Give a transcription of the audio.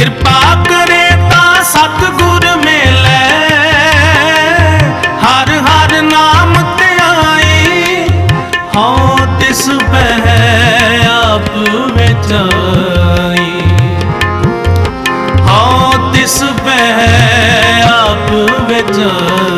ਕਿਰਪਾ ਕਰੇ ਤਾਂ ਸਤਿਗੁਰ ਮਿਲੈ। ਹਰ ਹਰ ਨਾਮ ਧਿਆਈ ਹਉ ਤਿਸ ਬਹਿ ਆਪ ਵਿਚਾਈ ਹਉ ਤਿਸ ਬਹਿ ਆਪ ਵਿਚਾਈ